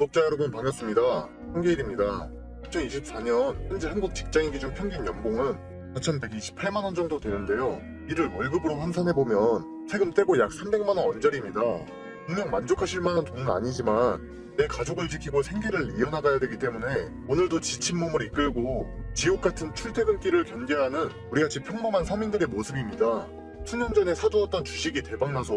구독자 여러분 반갑습니다. 한계일입니다. 2024년 현재 한국 직장인 기준 평균 연봉은 4,128만 원 정도 되는데요. 이를 월급으로 환산해 보면 세금 떼고 약 300만 원 언저리입니다. 분명 만족하실 만한 돈은 아니지만 내 가족을 지키고 생계를 이어나가야 되기 때문에 오늘도 지친 몸을 이끌고 지옥 같은 출퇴근길을 견뎌야 하는 우리같이 평범한 서민들의 모습입니다. 수년 전에 사두었던 주식이 대박나서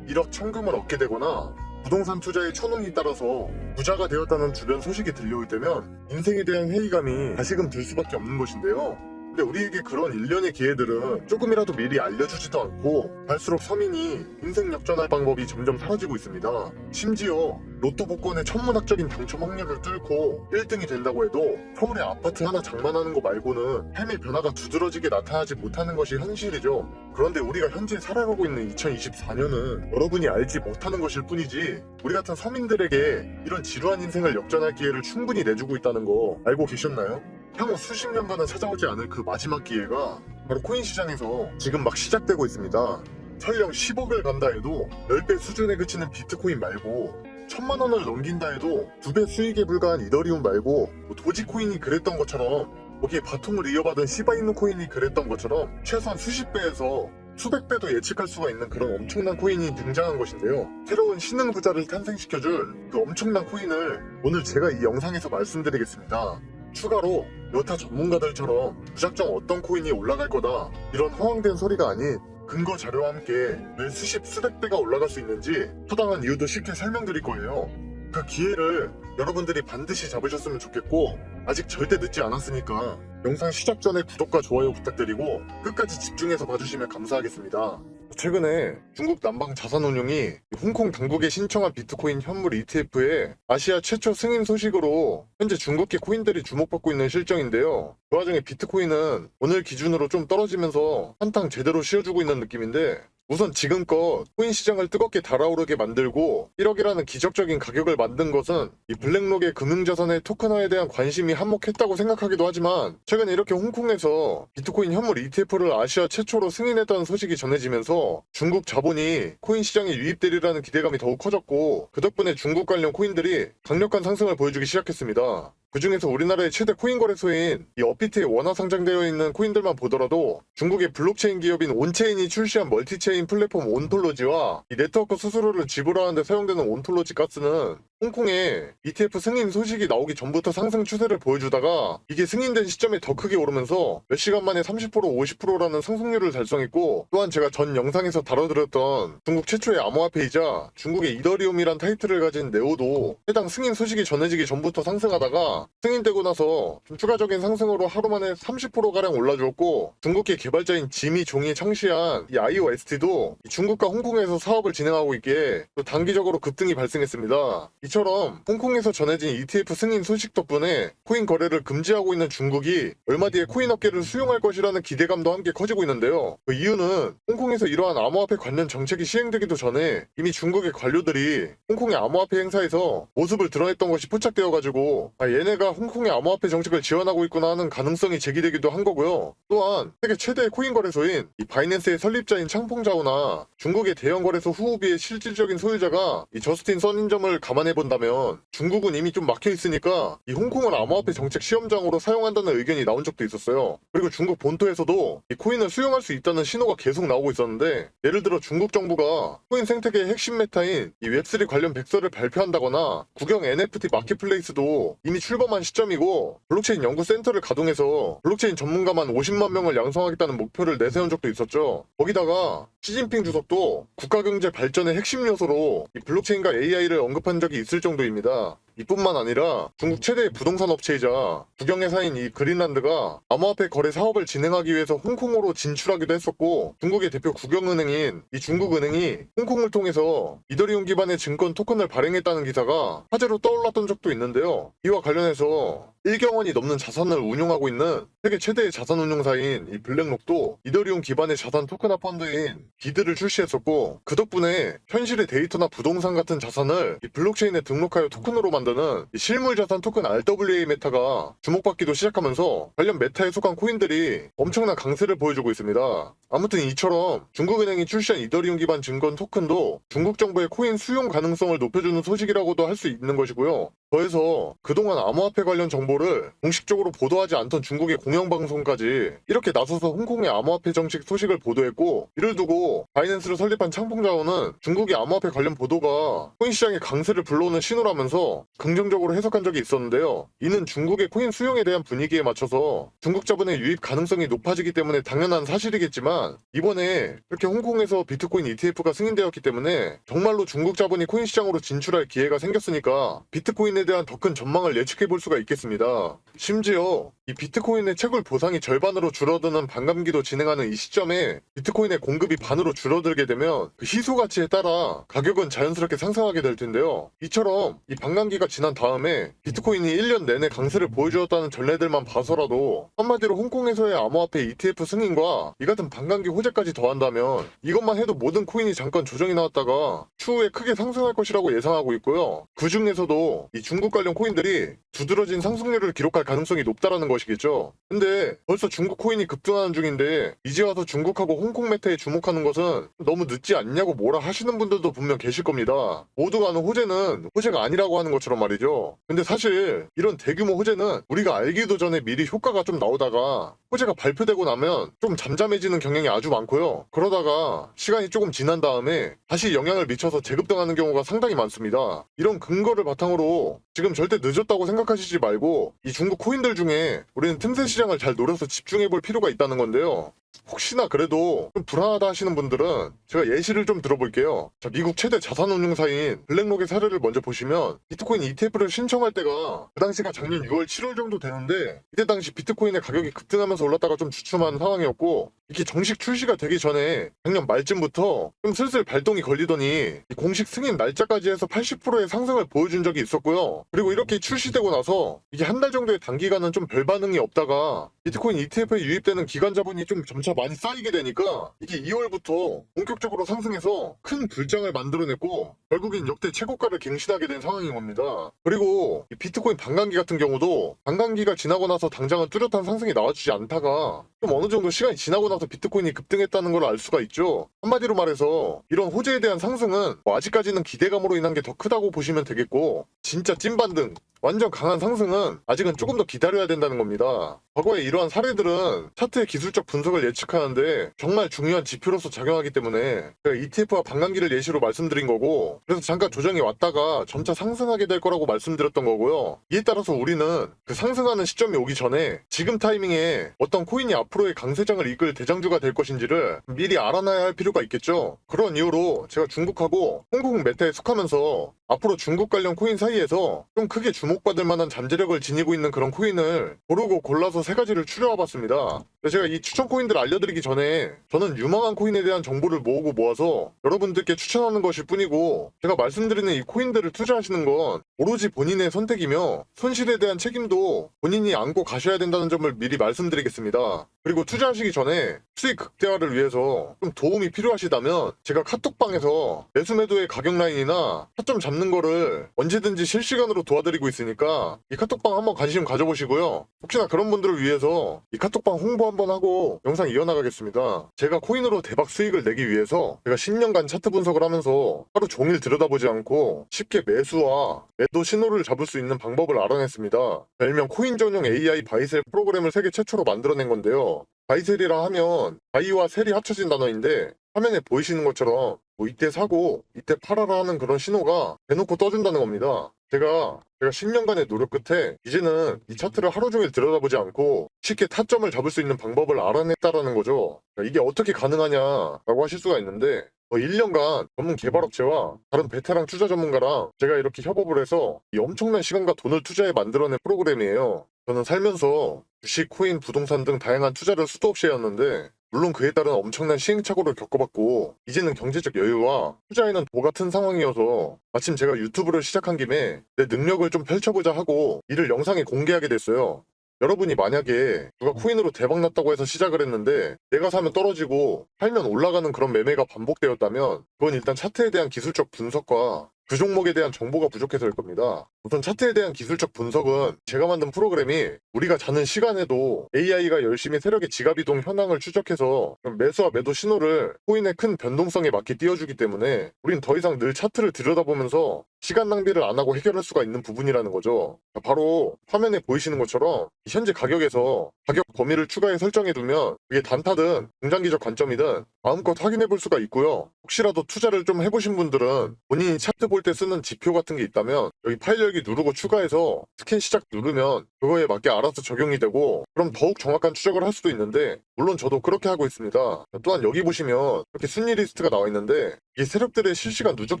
1억 천금을 얻게 되거나 부동산 투자에 천운이 따라서 부자가 되었다는 주변 소식이 들려올 때면 인생에 대한 회의감이 다시금 들 수밖에 없는 것인데요. 근데 우리에게 그런 일련의 기회들은 조금이라도 미리 알려주지도 않고 갈수록 서민이 인생 역전할 방법이 점점 사라지고 있습니다. 심지어 로또 복권의 천문학적인 당첨 확률을 뚫고 1등이 된다고 해도 서울에 아파트 하나 장만하는 거 말고는 삶의 변화가 두드러지게 나타나지 못하는 것이 현실이죠. 그런데 우리가 현재 살아가고 있는 2024년은 여러분이 알지 못하는 것일 뿐이지 우리 같은 서민들에게 이런 지루한 인생을 역전할 기회를 충분히 내주고 있다는 거 알고 계셨나요? 향후 수십 년간은 찾아오지 않을 그 마지막 기회가 바로 코인 시장에서 지금 막 시작되고 있습니다. 설령 10억을 간다 해도 10배 수준에 그치는 비트코인 말고 천만 원을 넘긴다 해도 두 배 수익에 불과한 이더리움 말고 뭐 도지코인이 그랬던 것처럼 거기에 바통을 이어받은 시바이누 코인이 그랬던 것처럼 최소한 수십 배에서 수백 배도 예측할 수가 있는 그런 엄청난 코인이 등장한 것인데요. 새로운 신흥 부자를 탄생시켜줄 그 엄청난 코인을 오늘 제가 이 영상에서 말씀드리겠습니다. 추가로 여타 전문가들처럼 무작정 어떤 코인이 올라갈 거다 이런 허황된 소리가 아닌 근거 자료와 함께 왜 수십 수백 배가 올라갈 수 있는지 타당한 이유도 쉽게 설명드릴 거예요. 그 기회를 여러분들이 반드시 잡으셨으면 좋겠고 아직 절대 늦지 않았으니까 영상 시작 전에 구독과 좋아요 부탁드리고 끝까지 집중해서 봐주시면 감사하겠습니다. 최근에 중국 남방 자산운용이 홍콩 당국에 신청한 비트코인 현물 ETF의 아시아 최초 승인 소식으로 현재 중국계 코인들이 주목받고 있는 실정인데요. 그 와중에 비트코인은 오늘 기준으로 좀 떨어지면서 한탕 제대로 씌워주고 있는 느낌인데 우선 지금껏 코인 시장을 뜨겁게 달아오르게 만들고 1억이라는 기적적인 가격을 만든 것은 이 블랙록의 금융자산의 토큰화에 대한 관심이 한몫했다고 생각하기도 하지만 최근 이렇게 홍콩에서 비트코인 현물 ETF를 아시아 최초로 승인했다는 소식이 전해지면서 중국 자본이 코인 시장에 유입되리라는 기대감이 더욱 커졌고 그 덕분에 중국 관련 코인들이 강력한 상승을 보여주기 시작했습니다. 그 중에서 우리나라의 최대 코인 거래소인 이 업비트에 원화 상장되어 있는 코인들만 보더라도 중국의 블록체인 기업인 온체인이 출시한 멀티체인 플랫폼 온톨로지와 이 네트워크 수수료를 지불하는데 사용되는 온톨로지 가스는 홍콩에 ETF 승인 소식이 나오기 전부터 상승 추세를 보여주다가 이게 승인된 시점에 더 크게 오르면서 몇 시간 만에 30% 50%라는 상승률을 달성했고 또한 제가 전 영상에서 다뤄드렸던 중국 최초의 암호화폐이자 중국의 이더리움이란 타이틀을 가진 네오도 해당 승인 소식이 전해지기 전부터 상승하다가 승인되고 나서 좀 추가적인 상승으로 하루 만에 30%가량 올라주었고 중국계 개발자인 지미 종이 창시한 이 IOST도 중국과 홍콩에서 사업을 진행하고 있기에 또 단기적으로 급등이 발생했습니다. 이 처럼 홍콩에서 전해진 ETF 승인 소식 덕분에 코인 거래를 금지하고 있는 중국이 얼마 뒤에 코인 업계를 수용할 것이라는 기대감도 함께 커지고 있는데요. 그 이유는 홍콩에서 이러한 암호화폐 관련 정책이 시행되기도 전에 이미 중국의 관료들이 홍콩의 암호화폐 행사에서 모습을 드러냈던 것이 포착되어가지고 아, 얘네가 홍콩의 암호화폐 정책을 지원하고 있구나 하는 가능성이 제기되기도 한 거고요. 또한 세계 최대의 코인 거래소인 이 바이낸스의 설립자인 창퐁자오나 중국의 대형 거래소 후우비의 실질적인 소유자가 이 저스틴 써닌점을 감안해 본다 면 중국은 이미 좀 막혀 있으니까 이 홍콩을 암호화폐 정책 시험장으로 사용한다는 의견이 나온 적도 있었어요. 그리고 중국 본토에서도 이 코인을 수용할 수 있다는 신호가 계속 나오고 있었는데 예를 들어 중국 정부가 코인 생태계의 핵심 메타인 이 웹3 관련 백서를 발표한다거나 국영 NFT 마켓플레이스도 이미 출범한 시점이고 블록체인 연구센터를 가동해서 블록체인 전문가만 50만 명을 양성하겠다는 목표를 내세운 적도 있었죠. 거기다가 시진핑 주석도 국가경제 발전의 핵심 요소로 이 블록체인과 AI를 언급한 적이 있을 정도입니다. 이뿐만 아니라 중국 최대의 부동산 업체이자 국영회사인 이 그린란드가 암호화폐 거래 사업을 진행하기 위해서 홍콩으로 진출하기도 했었고 중국의 대표 국영은행인 이 중국은행이 홍콩을 통해서 이더리움 기반의 증권 토큰을 발행했다는 기사가 화제로 떠올랐던 적도 있는데요. 이와 관련해서 1경 원이 넘는 자산을 운용하고 있는 세계 최대의 자산 운용사인 이 블랙록도 이더리움 기반의 자산 토큰화 펀드인 비드를 출시했었고 그 덕분에 현실의 데이터나 부동산 같은 자산을 이 블록체인에 등록하여 토큰으로 만 드는 이 실물 자산 토큰 RWA 메타가 주목받기도 시작하면서 관련 메타에 속한 코인들이 엄청난 강세를 보여주고 있습니다. 아무튼 이처럼 중국은행이 출시한 이더리움 기반 증권 토큰도 중국 정부의 코인 수용 가능성을 높여주는 소식이라고도 할 수 있는 것이고요. 더해서 그동안 암호화폐 관련 정보를 공식적으로 보도하지 않던 중국의 공영방송까지 이렇게 나서서 홍콩의 암호화폐 정책 소식을 보도했고 이를 두고 바이낸스를 설립한 창봉자원은 중국의 암호화폐 관련 보도가 코인 시장의 강세를 불러오는 신호라면서 긍정적으로 해석한 적이 있었는데요. 이는 중국의 코인 수용에 대한 분위기에 맞춰서 중국 자본의 유입 가능성이 높아지기 때문에 당연한 사실이겠지만 이번에 이렇게 홍콩에서 비트코인 ETF가 승인되었기 때문에 정말로 중국 자본이 코인 시장으로 진출할 기회가 생겼으니까 비트코인에 대한 더 큰 전망을 예측해 볼 수가 있겠습니다. 심지어 이 비트코인의 채굴 보상이 절반으로 줄어드는 반감기도 진행하는 이 시점에 비트코인의 공급이 반으로 줄어들게 되면 그 희소 가치에 따라 가격은 자연스럽게 상승하게 될 텐데요. 이처럼 이 반감기가 지난 다음에 비트코인이 1년 내내 강세를 보여주었다는 전례들만 봐서라도 한마디로 홍콩에서의 암호화폐 ETF 승인과 이 같은 반감기 호재까지 더한다면 이것만 해도 모든 코인이 잠깐 조정이 나왔다가 추후에 크게 상승할 것이라고 예상하고 있고요. 그 중에서도 이 중국 관련 코인들이 두드러진 상승률을 기록할 가능성이 높다라는 것이겠죠. 근데 벌써 중국 코인이 급등하는 중인데 이제 와서 중국하고 홍콩 메타에 주목하는 것은 너무 늦지 않냐고 뭐라 하시는 분들도 분명 계실 겁니다. 모두가 아는 호재는 호재가 아니라고 하는 것처럼 말이죠. 근데 사실 이런 대규모 호재는 우리가 알기도 전에 미리 효과가 좀 나오다가 호재가 발표되고 나면 좀 잠잠해지는 경향이 아주 많고요. 그러다가 시간이 조금 지난 다음에 다시 영향을 미쳐서 재급등하는 경우가 상당히 많습니다. 이런 근거를 바탕으로 지금 절대 늦었다고 생각하시지 말고 이 중국 코인들 중에 우리는 틈새 시장을 잘 노려서 집중해 볼 필요가 있다는 건데요. 혹시나 그래도 좀 불안하다 하시는 분들은 제가 예시를 좀 들어볼게요. 자, 미국 최대 자산 운용사인 블랙록의 사례를 먼저 보시면 비트코인 ETF를 신청할 때가 그 당시가 작년 6월, 7월 정도 되는데 이때 당시 비트코인의 가격이 급등하면서 올랐다가 좀 주춤한 상황이었고 이게 정식 출시가 되기 전에 작년 말쯤부터 좀 슬슬 발동이 걸리더니 이 공식 승인 날짜까지 해서 80%의 상승을 보여준 적이 있었고요. 그리고 이렇게 출시되고 나서 이게 한 달 정도의 단기간은 좀 별 반응이 없다가 비트코인 ETF에 유입되는 기관 자본이 좀 점차 많이 쌓이게 되니까 이게 2월부터 본격적으로 상승해서 큰 불장을 만들어냈고 결국엔 역대 최고가를 갱신하게 된 상황인 겁니다. 그리고 이 비트코인 반감기 같은 경우도 반감기가 지나고 나서 당장은 뚜렷한 상승이 나와주지 않다가 좀 어느 정도 시간이 지나고 나서 비트코인이 급등했다는 걸 알 수가 있죠. 한마디로 말해서 이런 호재에 대한 상승은 뭐 아직까지는 기대감으로 인한 게 더 크다고 보시면 되겠고 진짜 찐반등 완전 강한 상승은 아직은 조금 더 기다려야 된다는 겁니다. 과거에 이러한 사례들은 차트의 기술적 분석을 예측하는데 정말 중요한 지표로서 작용하기 때문에 ETF와 반감기를 예시로 말씀드린 거고 그래서 잠깐 조정이 왔다가 점차 상승하게 될 거라고 말씀드렸던 거고요. 이에 따라서 우리는 그 상승하는 시점이 오기 전에 지금 타이밍에 어떤 코인이 앞으로의 강세장을 이끌 대장주가 될 것인지를 미리 알아놔야 할 필요가 있겠죠. 그런 이유로 제가 중국하고 홍콩 메타에 속하면서 앞으로 중국 관련 코인 사이에서 좀 크게 주목받을 만한 잠재력을 지니고 있는 그런 코인을 고르고 골라서 세 가지를 추려와 봤습니다. 제가 이 추천 코인들을 알려드리기 전에 저는 유망한 코인에 대한 정보를 모으고 모아서 여러분들께 추천하는 것일 뿐이고 제가 말씀드리는 이 코인들을 투자하시는 건 오로지 본인의 선택이며 손실에 대한 책임도 본인이 안고 가셔야 된다는 점을 미리 말씀드리겠습니다. 그리고 투자하시기 전에 수익 극대화를 위해서 좀 도움이 필요하시다면 제가 카톡방에서 매수 매도의 가격 라인이나 타점 잡는 거를 언제든지 실시간으로 도와드리고 있으니까 이 카톡방 한번 관심 가져보시고요. 혹시나 그런 분들을 위해서 이 카톡방 홍보 한번 하고 영상 이어나가겠습니다. 제가 코인으로 대박 수익을 내기 위해서 제가 10년간 차트 분석을 하면서 하루 종일 들여다보지 않고 쉽게 매수와 매도 신호를 잡을 수 있는 방법을 알아냈습니다. 별명 코인 전용 AI 바이셀 프로그램을 세계 최초로 만들어낸 건데요. 바이셀이라 하면 바이와 셀이 합쳐진 단어인데 화면에 보이시는 것처럼 뭐 이때 사고 이때 팔아라 하는 그런 신호가 대놓고 떠준다는 겁니다. 제가 제가 10년간의 노력 끝에 이제는 이 차트를 하루 종일 들여다보지 않고 쉽게 타점을 잡을 수 있는 방법을 알아냈다라는 거죠. 이게 어떻게 가능하냐라고 하실 수가 있는데 어, 1년간 전문 개발업체와 다른 베테랑 투자 전문가랑 제가 이렇게 협업을 해서 이 엄청난 시간과 돈을 투자해 만들어낸 프로그램이에요. 저는 살면서 주식, 코인, 부동산 등 다양한 투자를 수도 없이 해왔는데 물론 그에 따른 엄청난 시행착오를 겪어봤고 이제는 경제적 여유와 투자에는 도 같은 상황이어서 마침 제가 유튜브를 시작한 김에 내 능력을 좀 펼쳐보자 하고 이를 영상에 공개하게 됐어요. 여러분이 만약에 누가 코인으로 대박 났다고 해서 시작을 했는데 내가 사면 떨어지고 팔면 올라가는 그런 매매가 반복되었다면 그건 일단 차트에 대한 기술적 분석과 그 종목에 대한 정보가 부족해서일 겁니다. 우선 차트에 대한 기술적 분석은 제가 만든 프로그램이 우리가 자는 시간에도 AI가 열심히 세력의 지갑이동 현황을 추적해서 매수와 매도 신호를 코인의 큰 변동성에 맞게 띄워주기 때문에 우린 더 이상 늘 차트를 들여다보면서 시간 낭비를 안 하고 해결할 수가 있는 부분이라는 거죠. 바로 화면에 보이시는 것처럼 현재 가격에서 가격 범위를 추가해 설정해두면 그게 단타든 중장기적 관점이든 마음껏 확인해 볼 수가 있고요. 혹시라도 투자를 좀 해보신 분들은 본인이 차트 볼 때 쓰는 지표 같은 게 있다면 여기 파일 열기 누르고 추가해서 스캔 시작 누르면 그거에 맞게 알아서 적용이 되고 그럼 더욱 정확한 추적을 할 수도 있는데 물론 저도 그렇게 하고 있습니다. 또한 여기 보시면 이렇게 순위 리스트가 나와 있는데 이 세력들의 실시간 누적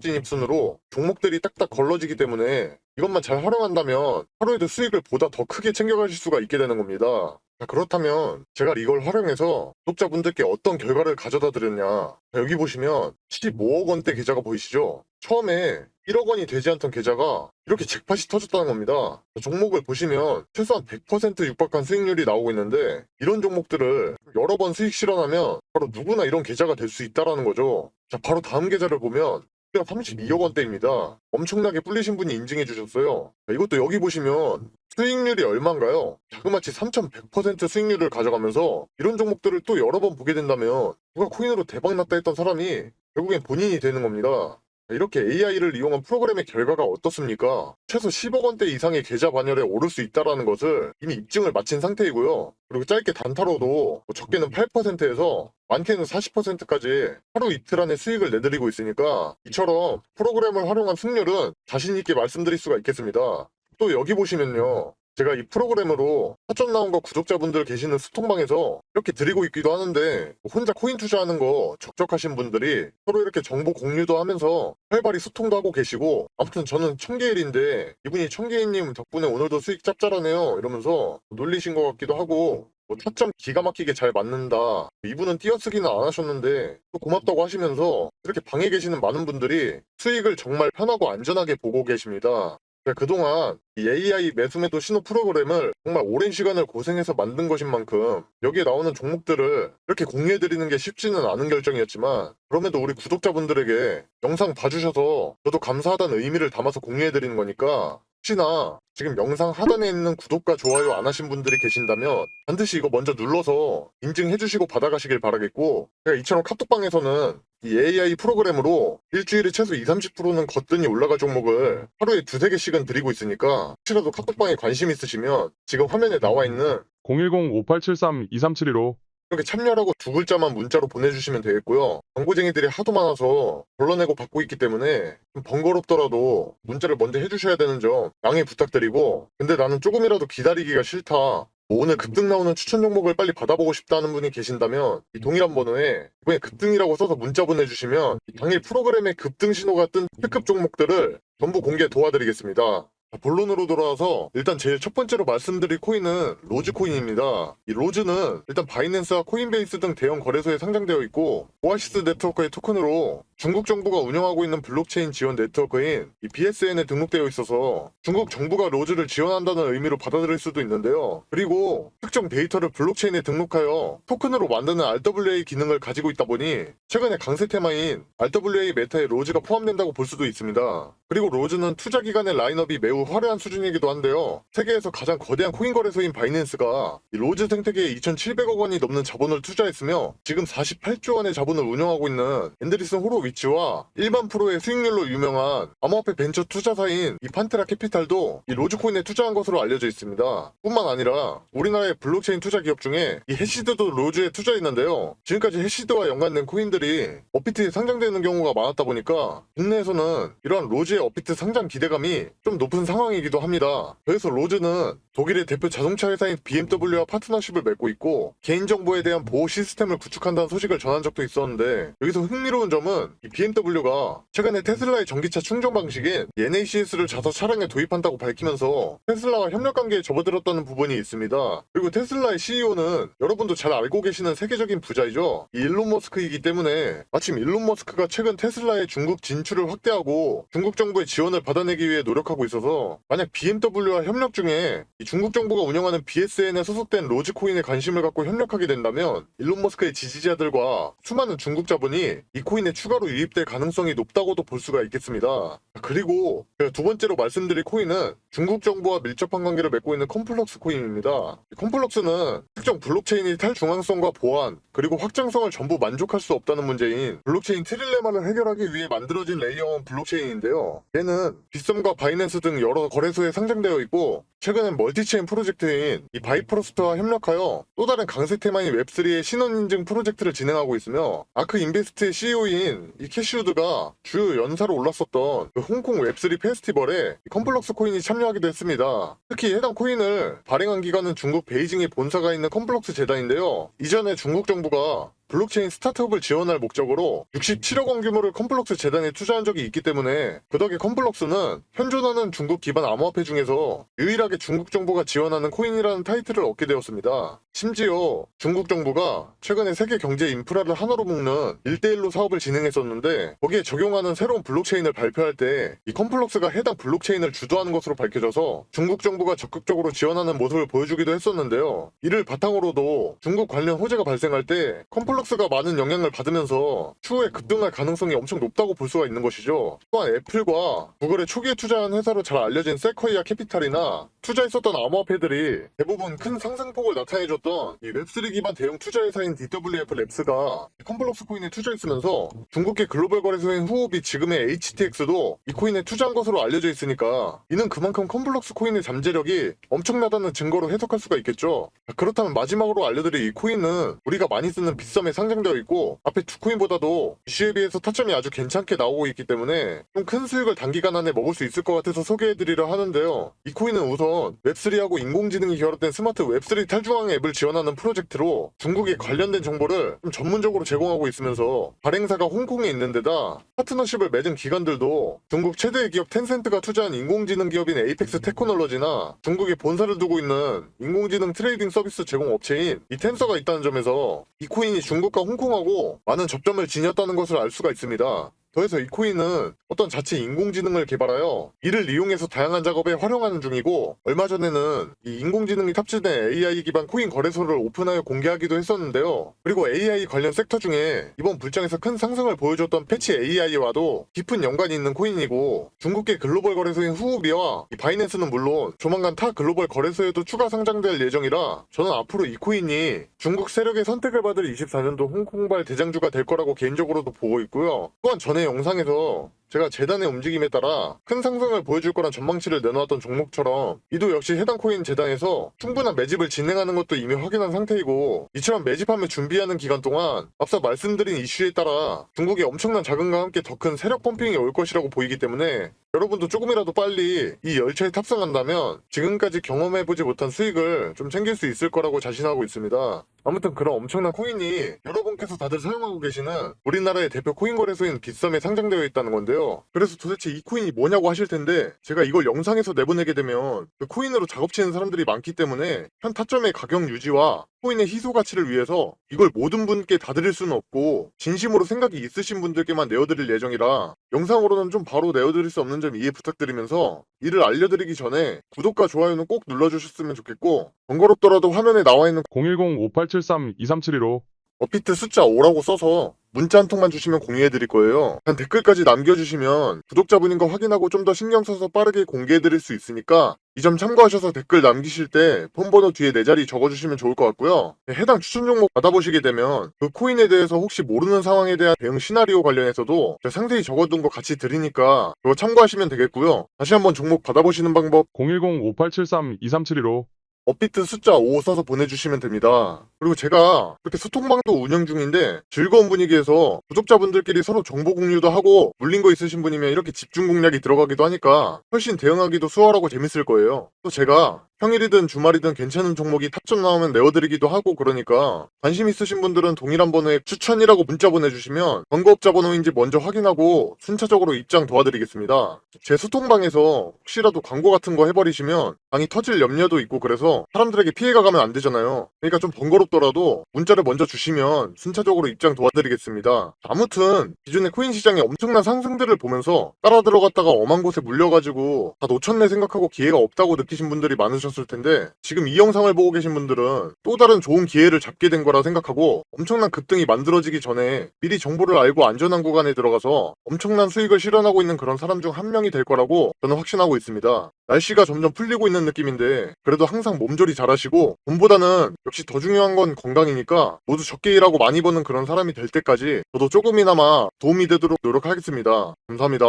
진입 순으로 종목들이 딱딱 걸러지기 때문에 이것만 잘 활용한다면 하루에도 수익을 보다 더 크게 챙겨가실 수가 있게 되는 겁니다. 자, 그렇다면 제가 이걸 활용해서 구독자분들께 어떤 결과를 가져다 드렸냐 자, 여기 보시면 15억 원대 계좌가 보이시죠? 처음에 1억 원이 되지 않던 계좌가 이렇게 잭팟이 터졌다는 겁니다. 자, 종목을 보시면 최소한 100% 육박한 수익률이 나오고 있는데 이런 종목들을 여러 번 수익 실현하면 바로 누구나 이런 계좌가 될 수 있다라는 거죠. 자, 바로 다음 계좌를 보면 32억 원대입니다. 엄청나게 불리신 분이 인증해 주셨어요. 자, 이것도 여기 보시면 수익률이 얼마인가요? 자그마치 3,100% 수익률을 가져가면서 이런 종목들을 또 여러 번 보게 된다면 누가 코인으로 대박 났다 했던 사람이 결국엔 본인이 되는 겁니다. 이렇게 AI를 이용한 프로그램의 결과가 어떻습니까? 최소 10억 원대 이상의 계좌 반열에 오를 수 있다는 것을 이미 입증을 마친 상태이고요. 그리고 짧게 단타로도 뭐 적게는 8%에서 많게는 40%까지 하루 이틀 안에 수익을 내드리고 있으니까 이처럼 프로그램을 활용한 승률은 자신있게 말씀드릴 수가 있겠습니다. 또 여기 보시면요. 제가 이 프로그램으로 사전 나온 거 구독자분들 계시는 수통방에서 이렇게 드리고 있기도 하는데 혼자 코인 투자하는 거 적적하신 분들이 서로 이렇게 정보 공유도 하면서 활발히 소통도 하고 계시고 아무튼 저는 청계일인데 이분이 청계일님 덕분에 오늘도 수익 짭짤하네요 이러면서 놀리신 것 같기도 하고 뭐 타점 기가 막히게 잘 맞는다. 이분은 띄어쓰기는 안 하셨는데 또 고맙다고 하시면서 이렇게 방에 계시는 많은 분들이 수익을 정말 편하고 안전하게 보고 계십니다. 제가 그동안 이 AI 매수매도 신호 프로그램을 정말 오랜 시간을 고생해서 만든 것인 만큼 여기에 나오는 종목들을 이렇게 공유해드리는 게 쉽지는 않은 결정이었지만 그럼에도 우리 구독자분들에게 영상 봐주셔서 저도 감사하다는 의미를 담아서 공유해드리는 거니까 혹시나 지금 영상 하단에 있는 구독과 좋아요 안 하신 분들이 계신다면 반드시 이거 먼저 눌러서 인증해 주시고 받아가시길 바라겠고 제가 이처럼 카톡방에서는 이 AI 프로그램으로 일주일에 최소 20, 30%는 거뜬히 올라갈 종목을 하루에 두세 개씩은 드리고 있으니까 혹시라도 카톡방에 관심 있으시면 지금 화면에 나와 있는 010-5873-2372로 이렇게 참여라고 두 글자만 문자로 보내주시면 되겠고요. 광고쟁이들이 하도 많아서 걸러내고 받고 있기 때문에 좀 번거롭더라도 문자를 먼저 해주셔야 되는 점 양해 부탁드리고 근데 나는 조금이라도 기다리기가 싫다. 뭐 오늘 급등 나오는 추천 종목을 빨리 받아보고 싶다는 분이 계신다면 이 동일한 번호에 이번에 급등이라고 써서 문자 보내주시면 이 당일 프로그램에 급등 신호가 뜬 특급 종목들을 전부 공개 도와드리겠습니다. 자, 본론으로 돌아와서 일단 제일 첫 번째로 말씀드릴 코인은 로즈 코인입니다. 이 로즈는 일단 바이낸스와 코인베이스 등 대형 거래소에 상장되어 있고 오아시스 네트워크의 토큰으로 중국 정부가 운영하고 있는 블록체인 지원 네트워크인 이 BSN에 등록되어 있어서 중국 정부가 로즈를 지원한다는 의미로 받아들일 수도 있는데요. 그리고 특정 데이터를 블록체인에 등록하여 토큰으로 만드는 RWA 기능을 가지고 있다 보니 최근에 강세 테마인 RWA 메타에 로즈가 포함된다고 볼 수도 있습니다. 그리고 로즈는 투자 기관의 라인업이 매우 화려한 수준이기도 한데요. 세계에서 가장 거대한 코인 거래소인 바이낸스가 이 로즈 생태계에 2,700억 원이 넘는 자본을 투자했으며 지금 48조 원의 자본을 운영하고 있는 앤드리슨 호로 위치와 일반 프로의 수익률로 유명한 암호화폐 벤처 투자사인 이 판테라 캐피탈도 이 로즈코인에 투자한 것으로 알려져 있습니다. 뿐만 아니라 우리나라의 블록체인 투자 기업 중에 이 해시드도 로즈에 투자했는데요. 지금까지 해시드와 연관된 코인들이 업비트에 상장되는 경우가 많았다 보니까 국내에서는 이러한 로즈의 업비트 상장 기대감이 좀 높은 상황이기도 합니다. 그래서 로즈는 독일의 대표 자동차 회사인 BMW와 파트너십을 맺고 있고 개인정보에 대한 보호 시스템을 구축한다는 소식을 전한 적도 있었는데 여기서 흥미로운 점은 이 BMW가 최근에 테슬라의 전기차 충전 방식인 NACS를 자사 차량에 도입한다고 밝히면서 테슬라와 협력 관계에 접어들었다는 부분이 있습니다. 그리고 테슬라의 CEO는 여러분도 잘 알고 계시는 세계적인 부자이죠. 이 일론 머스크이기 때문에 마침 일론 머스크가 최근 테슬라의 중국 진출을 확대하고 중국 정부의 지원을 받아내기 위해 노력하고 있어서 만약 BMW와 협력 중에 중국 정부가 운영하는 BSN에 소속된 로즈코인에 관심을 갖고 협력하게 된다면 일론 머스크의 지지자들과 수많은 중국 자본이 이 코인에 추가로 유입될 가능성이 높다고도 볼 수가 있겠습니다. 그리고 제가 두 번째로 말씀드릴 코인은 중국 정부와 밀접한 관계를 맺고 있는 컴플럭스 코인입니다. 이 컴플럭스는 특정 블록체인이 탈중앙성과 보안 그리고 확장성을 전부 만족할 수 없다는 문제인 블록체인 트릴레마를 해결하기 위해 만들어진 레이어원 블록체인인데요. 얘는 빗썸과 바이낸스 등 여러 거래소에 상장되어 있고 최근엔 멀티체인 프로젝트인 이 바이프로스트와 협력하여 또 다른 강세 테마인 웹3의 신원 인증 프로젝트를 진행하고 있으며 아크 인베스트의 CEO인 이 캐시우드가 주요 연사로 올랐었던 그 홍콩 웹3 페스티벌에 이 컴플럭스 코인이 참여하기도 했습니다. 특히 해당 코인을 발행한 기관은 중국 베이징에 본사가 있는 컴플럭스 재단인데요. 이전에 중국 정부가 블록체인 스타트업을 지원할 목적으로 67억 원 규모를 컴플럭스 재단에 투자한 적이 있기 때문에 그 덕에 컴플럭스는 현존하는 중국 기반 암호화폐 중에서 유일하게 중국 정부가 지원하는 코인이라는 타이틀을 얻게 되었습니다. 심지어 중국 정부가 최근에 세계 경제 인프라를 하나로 묶는 1대1로 사업을 진행했었는데 거기에 적용하는 새로운 블록체인을 발표할 때 이 컴플럭스가 해당 블록체인을 주도하는 것으로 밝혀져서 중국 정부가 적극적으로 지원하는 모습을 보여주기도 했었는데요. 이를 바탕으로도 중국 관련 호재가 발생할 때 컴플럭스 가 많은 영향을 받으면서 추후에 급등할 가능성이 엄청 높다고 볼 수가 있는 것이죠. 또한 애플과 구글의 초기에 투자한 회사로 잘 알려진 세커이아 캐피탈이나 투자했었던 암호화폐들이 대부분 큰 상승폭을 나타내줬던 이 웹3 기반 대형 투자 회사인 DWF 랩스가 컴플럭스 코인에 투자했으면서 중국계 글로벌 거래소인 후오비 지금의 HTX도 이 코인에 투자한 것으로 알려져 있으니까 이는 그만큼 컴플럭스 코인의 잠재력이 엄청나다는 증거로 해석할 수가 있겠죠. 그렇다면 마지막으로 알려드릴 이 코인은 우리가 많이 쓰는 빗썸에 상장되어 있고 앞에 두 코인보다도 이슈에 비해서 타점이 아주 괜찮게 나오고 있기 때문에 좀 큰 수익을 단기간 안에 먹을 수 있을 것 같아서 소개해드리려 하는데요. 이 코인은 우선 웹3하고 인공지능이 결합된 스마트 웹3 탈중앙 앱을 지원하는 프로젝트로 중국에 관련된 정보를 좀 전문적으로 제공하고 있으면서 발행사가 홍콩에 있는 데다 파트너십을 맺은 기관들도 중국 최대의 기업 텐센트가 투자한 인공지능 기업인 에이펙스 테크놀로지나 중국에 본사를 두고 있는 인공지능 트레이딩 서비스 제공 업체인 이 텐서가 있다는 점에서 이 코인이 중 국과 홍콩하고 많은 접점을 지녔다는 것을 알 수가 있습니다. 더해서 이 코인은 어떤 자체 인공지능을 개발하여 이를 이용해서 다양한 작업에 활용하는 중이고 얼마 전에는 이 인공지능이 탑재된 AI 기반 코인 거래소를 오픈하여 공개하기도 했었는데요. 그리고 AI 관련 섹터 중에 이번 불장에서 큰 상승을 보여줬던 패치 AI와도 깊은 연관이 있는 코인이고 중국계 글로벌 거래소인 후오비와 이 바이낸스는 물론 조만간 타 글로벌 거래소에도 추가 상장될 예정이라 저는 앞으로 이 코인이 중국 세력의 선택을 받을 24년도 홍콩발 대장주가 될 거라고 개인적으로도 보고 있고요. 또한 전에 영상에서 제가 재단의 움직임에 따라 큰 상승을 보여줄 거란 전망치를 내놓았던 종목처럼 이도 역시 해당 코인 재단에서 충분한 매집을 진행하는 것도 이미 확인한 상태이고 이처럼 매집하며 준비하는 기간 동안 앞서 말씀드린 이슈에 따라 중국의 엄청난 자금과 함께 더 큰 세력 펌핑이 올 것이라고 보이기 때문에 여러분도 조금이라도 빨리 이 열차에 탑승한다면 지금까지 경험해보지 못한 수익을 좀 챙길 수 있을 거라고 자신하고 있습니다. 아무튼 그런 엄청난 코인이 여러분께서 다들 사용하고 계시는 우리나라의 대표 코인 거래소인 빗썸에 상장되어 있다는 건데요. 그래서 도대체 이 코인이 뭐냐고 하실 텐데 제가 이걸 영상에서 내보내게 되면 그 코인으로 작업치는 사람들이 많기 때문에 현 타점의 가격 유지와 코인의 희소 가치를 위해서 이걸 모든 분께 다 드릴 수는 없고 진심으로 생각이 있으신 분들께만 내어드릴 예정이라 영상으로는 좀 바로 내어드릴 수 없는 점 이해 부탁드리면서 이를 알려드리기 전에 구독과 좋아요는 꼭 눌러주셨으면 좋겠고 번거롭더라도 화면에 나와 있는 010-5873-2372로 어피트 숫자 5라고 써서 문자 한 통만 주시면 공유해드릴 거예요. 단 댓글까지 남겨주시면 구독자분인 거 확인하고 좀 더 신경 써서 빠르게 공개해드릴 수 있으니까 이 점 참고하셔서 댓글 남기실 때 폰번호 뒤에 내 자리 적어주시면 좋을 것 같고요. 네, 해당 추천 종목 받아보시게 되면 그 코인에 대해서 혹시 모르는 상황에 대한 대응 시나리오 관련해서도 상세히 적어둔 거 같이 드리니까 그거 참고하시면 되겠고요. 다시 한번 종목 받아보시는 방법 010-5873-2372로 업비트 숫자 5 써서 보내주시면 됩니다. 그리고 제가 이렇게 소통방도 운영 중인데 즐거운 분위기에서 구독자분들끼리 서로 정보 공유도 하고 물린 거 있으신 분이면 이렇게 집중 공략이 들어가기도 하니까 훨씬 대응하기도 수월하고 재밌을 거예요. 또 제가 평일이든 주말이든 괜찮은 종목이 탑점 나오면 내어드리기도 하고 그러니까 관심 있으신 분들은 동일한 번호에 추천이라고 문자 보내주시면 광고업자 번호인지 먼저 확인하고 순차적으로 입장 도와드리겠습니다. 제 소통방에서 혹시라도 광고 같은 거 해버리시면 방이 터질 염려도 있고 그래서 사람들에게 피해가 가면 안 되잖아요. 그러니까 좀 번거롭더라도 문자를 먼저 주시면 순차적으로 입장 도와드리겠습니다. 아무튼 기존의 코인 시장의 엄청난 상승들을 보면서 따라 들어갔다가 엄한 곳에 물려가지고 다 놓쳤네 생각하고 기회가 없다고 느끼신 분들이 많으실 보셨을 텐데 지금 이 영상을 보고 계신 분들은 또 다른 좋은 기회를 잡게 된 거라 생각하고 엄청난 급등이 만들어지기 전에 미리 정보를 알고 안전한 구간에 들어가서 엄청난 수익을 실현하고 있는 그런 사람 중 한 명이 될 거라고 저는 확신하고 있습니다. 날씨가 점점 풀리고 있는 느낌인데 그래도 항상 몸조리 잘하시고 돈보다는 역시 더 중요한 건 건강이니까 모두 적게 일하고 많이 버는 그런 사람이 될 때까지 저도 조금이나마 도움이 되도록 노력하겠습니다. 감사합니다.